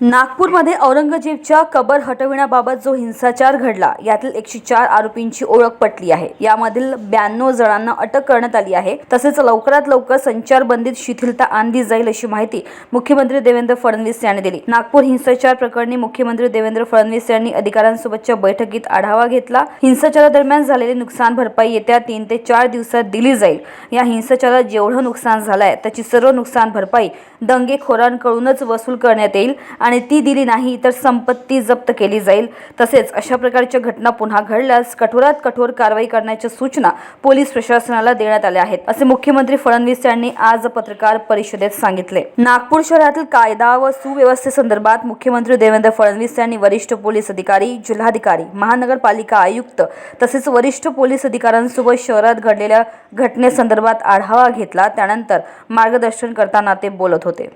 नागपूरमध्ये औरंगजेबच्या कबर हटविण्याबाबत जो हिंसाचार घडला यातील एकशे चार आरोपींची ओळख पटली आहे. यामधील ब्याण्णव जणांना अटक करण्यात आली आहे. तसेच लवकरात लवकर संचारबंदीत शिथिलता आणली जाईल अशी माहिती मुख्यमंत्री देवेंद्र फडणवीस यांनी दिली. नागपूर हिंसाचार प्रकरणी मुख्यमंत्री देवेंद्र फडणवीस यांनी अधिकाऱ्यांसोबतच्या बैठकीत आढावा घेतला. हिंसाचारादरम्यान झालेली नुकसान भरपाई येत्या तीन ते चार दिवसात दिली जाईल. या हिंसाचारात जेवढं नुकसान झालंय त्याची सर्व नुकसान भरपाई दंगेखोरांकडूनच वसूल करण्यात येईल आणि ती दिली नाही तर संपत्ती जप्त केली जाईल. तसेच अशा प्रकारच्या घटना पुन्हा घडल्यास कठोरात कठोर कारवाई करण्याच्या सूचना पोलीस प्रशासनाला देण्यात आल्या आहेत असे मुख्यमंत्री फडणवीस यांनी आज पत्रकार परिषदेत सांगितले. नागपूर शहरातील कायदा व सुव्यवस्थेसंदर्भात मुख्यमंत्री देवेंद्र फडणवीस यांनी वरिष्ठ पोलीस अधिकारी जिल्हाधिकारी महानगरपालिका आयुक्त तसेच वरिष्ठ पोलीस अधिकाऱ्यांसोबत शहरात घडलेल्या घटनेसंदर्भात आढावा घेतला. त्यानंतर मार्गदर्शन करताना ते बोलत होते.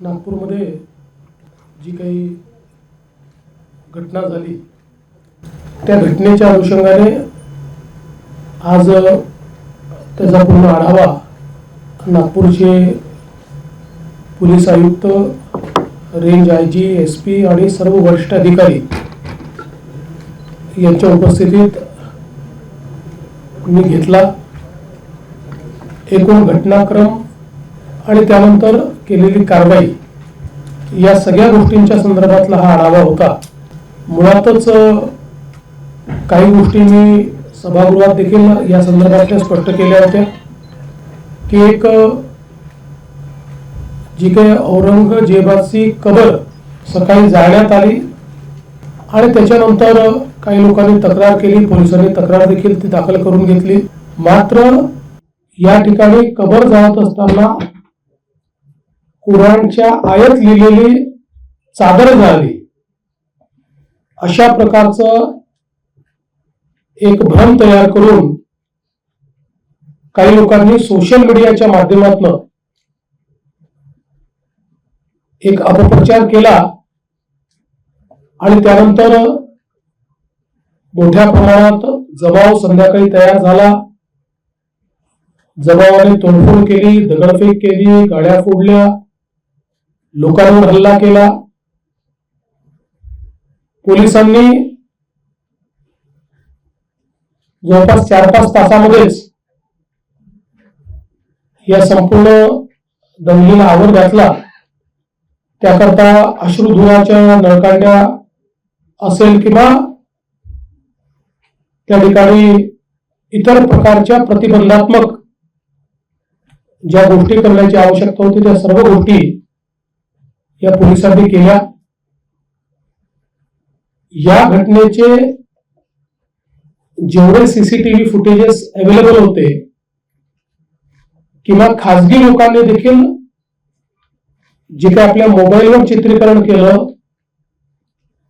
नागपूरमध्ये जी काही घटना झाली त्या घटनेच्या अनुषंगाने आज त्याचा पूर्ण आढावा नागपूरचे पोलीस आयुक्त range I G S P आणि सर्व वरिष्ठ अधिकारी यांच्या उपस्थितीत मी घेतला. एकूण घटनाक्रम आणि त्यानंतर केलेली कारवाई या सगळ्या गोष्टींच्या संदर्भातला हा आढावा होता. मुळातच काही गोष्टी मी सभागृहात देखील या संदर्भातल्या स्पष्ट केल्या होत्या. की एक जी काही औरंगजेबाची कबर सकाळी जाळण्यात आली आणि त्याच्यानंतर काही लोकांनी तक्रार केली पोलिसांनी तक्रार देखील ती दाखल करून घेतली. मात्र या ठिकाणी कबर जाळत असताना कुराणच्या आयत लिहिलेली चादर झाली अशा प्रकारचं एक भ्रम तयार करून काही लोकांनी सोशल मीडियाच्या माध्यमातून एक अपप्रचार केला आणि त्यानंतर मोठ्या प्रमाणात जमाव संध्याकाळी तयार झाला. जमावाने तोडफोड केली दगडफेक केली गाड्या फोडल्या. लोकांवर हल्ला केला. पोलिसांनी जवळपास चार पाच तासामध्येच या संपूर्ण दंगलीला आवर घातला. त्याकरता अश्रुधुराच्या नळकांड्या असेल किंवा त्या ठिकाणी इतर प्रकारच्या प्रतिबंधात्मक ज्या गोष्टी करण्याची आवश्यकता होती त्या सर्व गोष्टी या पोलिसांनी केल्या. या घटनेचे जेवढे सीसीटीव्ही फुटेजेस अवेलेबल होते किंवा खाजगी लोकांनी देखील जे काही आपल्या मोबाईलवर चित्रीकरण केलं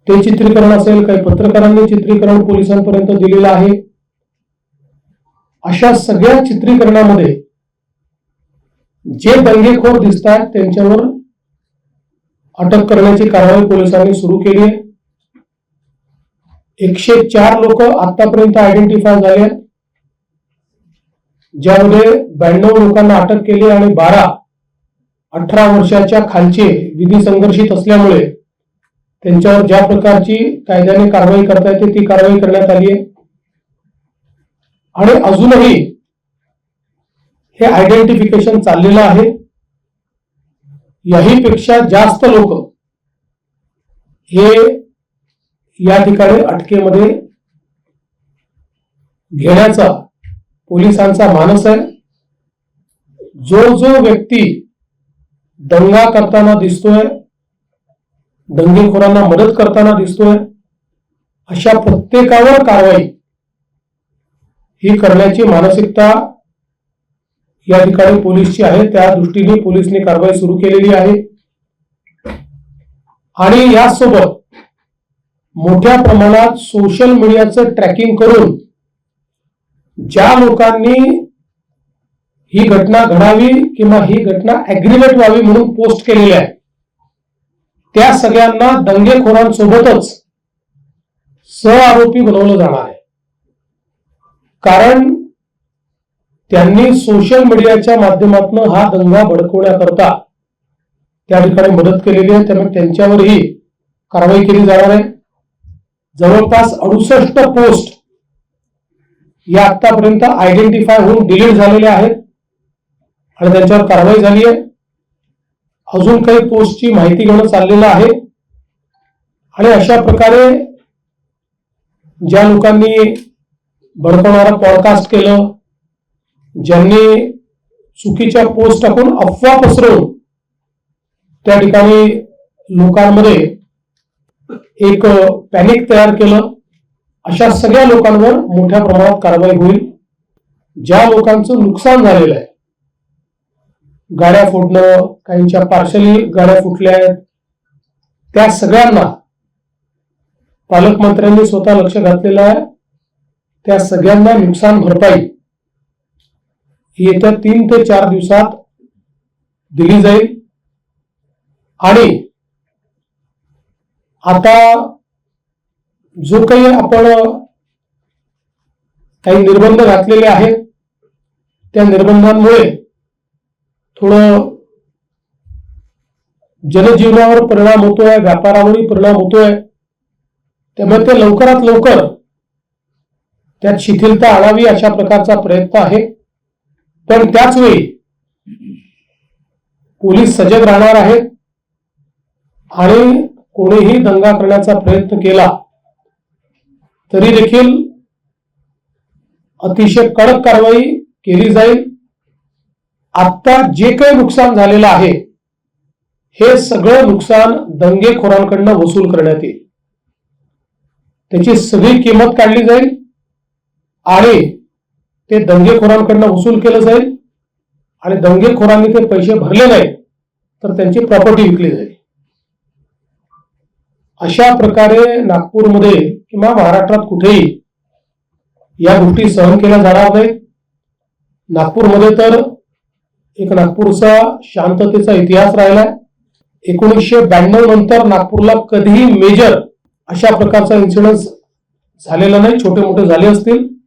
ते चित्रीकरण असेल काही पत्रकारांनी चित्रीकरण पोलिसांपर्यंत दिलेलं आहे. अशा सगळ्या चित्रीकरणामध्ये जे दंगेखोर दिसतात त्यांच्यावर अटक करण्याची कारवाई पोलिसांनी सुरू केली आहे. एकशे चार लोक आतापर्यंत आयडेंटिफाय झाले आहेत. ज्यामध्ये ब्याण्णव लोकांना अटक केली आणि बारा अठरा वर्षाच्या खालचे विधी संघर्षित असल्यामुळे त्यांच्यावर ज्या प्रकारची कायद्याने कारवाई करता येते ती कारवाई करण्यात आली आहे. आणि अजूनही हे आयडेंटिफिकेशन चाललेलं आहे. याहीपेक्षा जास्त लोक हे या ठिकाणी अटकेमध्ये घेण्याचा पोलिसांचा मानस आहे. जो जो व्यक्ती दंगा करताना दिसतोय दंगेखोरांना मदत करताना दिसतोय अशा प्रत्येकावर कारवाई ही करण्याची मानसिकता या ठिकाणी पोलीसची आहे त्या दृष्टीने पोलिसने कारवाई सुरू केलेली आहे. आणि यासोबत मोठ्या प्रमाणात सोशल मीडियाचं ट्रॅकिंग करून ज्या लोकांनी ही घटना घडावी किंवा ही घटना अग्रिमेट व्हावी म्हणून पोस्ट केलेली आहे त्या सगळ्यांना दंगेखोरांसोबतच सहआरोपी बनवलं जाणार आहे. कारण त्यांनी सोशल मीडियाच्या माध्यमातून हा दंगा भडकवण्याकरता त्या ठिकाणी मदत केलेली आहे. त्यामुळे त्यांच्यावरही कारवाई केली जाणार आहे. जवळपास अडुसष्ट पोस्ट या आतापर्यंत आयडेंटिफाय होऊन डिलीट झालेल्या आहेत. आणि त्यांच्यावर कारवाई झाली आहे. अजून काही पोस्टची माहिती घेणं चाललेलं आहे. आणि अशा प्रकारे ज्या लोकांनी भडकवणारा पॉडकास्ट केलं ज्यांनी चुकीच्या पोस्ट टाकून अफवा पसरवून त्या ठिकाणी लोकांमध्ये एक पॅनिक तयार केलं अशा सगळ्या लोकांवर मोठ्या प्रमाणात कारवाई होईल. ज्या लोकांचं नुकसान झालेलं आहे गाड्या फोडणं काहींच्या पार्शली गाड्या फुटल्या आहेत त्या सगळ्यांना पालकमंत्र्यांनी स्वतः लक्ष घातलेलं आहे. त्या सगळ्यांना नुकसान भरपाई येत्या तीन ते चार दिवसात दिली जाईल. आणि आता जो काही आपण काही निर्बंध घातलेले आहेत त्या निर्बंधांमुळे थोडं जनजीवनावर परिणाम होतोय व्यापारावरही परिणाम होतोय. त्यामुळे ते लवकरात लवकर त्यात शिथिलता आणावी अशा प्रकारचा प्रयत्न आहे. पण त्याच वेळी पोलीस सजग राहणार आहेत आणि कोणीही दंगा करण्याचा प्रयत्न केला तरी देखील अतिशय कडक कारवाई केली जाईल. आता जे काही नुकसान झालेलं आहे हे सगळं नुकसान दंगेखोरांकडनं वसूल करण्यात येईल. त्याची सगळी किंमत काढली जाईल आणि ते दंगेखोरांकडनं वसूल केलं जाईल आणि दंगेखोरांनी ते पैसे भरले नाही तर त्यांची प्रॉपर्टी विकली जाईल. अशा प्रकारे नागपूरमध्ये किंवा महाराष्ट्रात कुठेही या गोष्टी सहन केल्या जाणार नाहीत. नागपूरमध्ये तर एक नागपूरचा शांततेचा इतिहास राहिलाय एकोणीसशे ब्याण्णव नंतर नागपूरला कधीही मेजर अशा प्रकारचा इन्सिडन्स झालेला नाही. छोटे मोठे झाले असतील.